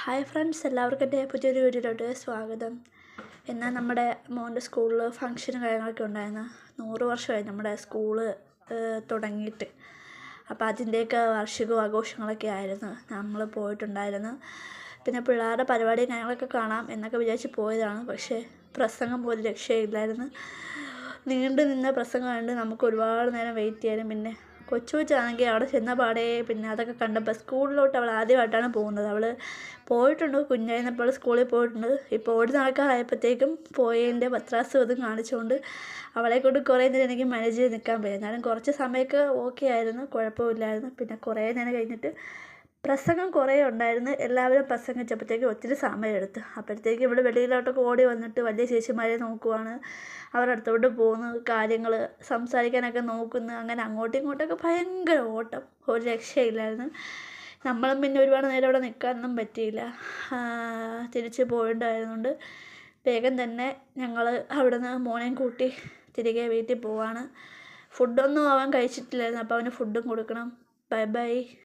Hi friends എല്ലാവർക്കും എന്റെ പുതിയൊരു വീഡിയോയിലോട്ട് സ്വാഗതം. എന്നാൽ നമ്മുടെ മോന്റെ സ്കൂളിൽ ഫംഗ്ഷനും കാര്യങ്ങളൊക്കെ ഉണ്ടായിരുന്നു. നൂറ് വർഷമായി നമ്മുടെ സ്കൂൾ തുടങ്ങിയിട്ട്. അപ്പോൾ അതിന്റെയൊക്കെ വാർഷികവും ആഘോഷങ്ങളൊക്കെ ആയിരുന്നു. നമ്മൾ പോയിട്ടുണ്ടായിരുന്നു. പിന്നെ പിള്ളേരുടെ പരിപാടിയും കാര്യങ്ങളൊക്കെ കാണാം എന്നൊക്കെ വിചാരിച്ച് പോയതാണ്. പക്ഷേ പ്രസംഗം പോലും രക്ഷയില്ലായിരുന്നു. നീണ്ടു നിന്ന പ്രസംഗം കണ്ട് നമുക്ക് ഒരുപാട് നേരം വെയിറ്റ് ചെയ്യാനും പിന്നെ കൊച്ചു കൊച്ചാണെങ്കിൽ അവിടെ ചെന്ന പാടെ പിന്നെ അതൊക്കെ കണ്ടപ്പോൾ സ്കൂളിലോട്ട് അവൾ ആദ്യമായിട്ടാണ് പോകുന്നത്. അവൾ പോയിട്ടുണ്ട് കുഞ്ഞായിരുന്നപ്പോൾ സ്കൂളിൽ പോയിട്ടുണ്ട്. ഇപ്പോൾ ഓടി നടക്കാറായപ്പോഴത്തേക്കും പോയതിന്റെ പത്രാസും അതും കാണിച്ചുകൊണ്ട് അവളെ കൊണ്ട് കുറേ നേരം എനിക്ക് മാനേജ് ചെയ്ത് നിൽക്കാൻ പറ്റും. എന്നാലും കുറച്ച് സമയമൊക്കെ ഓക്കെ ആയിരുന്നു കുഴപ്പമില്ലായിരുന്നു. പിന്നെ കുറേ നേരം കഴിഞ്ഞിട്ട് പ്രസംഗം കുറേ ഉണ്ടായിരുന്നു. എല്ലാവരും പ്രസംഗിച്ചപ്പോഴത്തേക്കും ഒത്തിരി സമയം എടുത്തു അപ്പോഴത്തേക്കും ഇവിടെ വെളിയിലോട്ടൊക്കെ ഓടി വന്നിട്ട് വലിയ ചേച്ചിമാരെ നോക്കുവാണ്. അവരുടെ അടുത്തോട്ട് പോകുന്നു കാര്യങ്ങൾ സംസാരിക്കാനൊക്കെ നോക്കുന്നു. അങ്ങനെ അങ്ങോട്ടും ഇങ്ങോട്ടൊക്കെ ഭയങ്കര ഓട്ടം. ഒരു രക്ഷയില്ലായിരുന്നു. നമ്മളും പിന്നെ ഒരുപാട് നേരം അവിടെ നിൽക്കാനൊന്നും പറ്റിയില്ല. തിരിച്ച് പോയിണ്ടായിരുന്നുണ്ട് വേഗം തന്നെ ഞങ്ങൾ അവിടെ നിന്ന് മോനെയും കൂട്ടി തിരികെ വീട്ടിൽ പോവാണ്. ഫുഡൊന്നും അവൻ കഴിച്ചിട്ടില്ലായിരുന്നു. അപ്പോൾ അവന് ഫുഡും കൊടുക്കണം. Bye bye.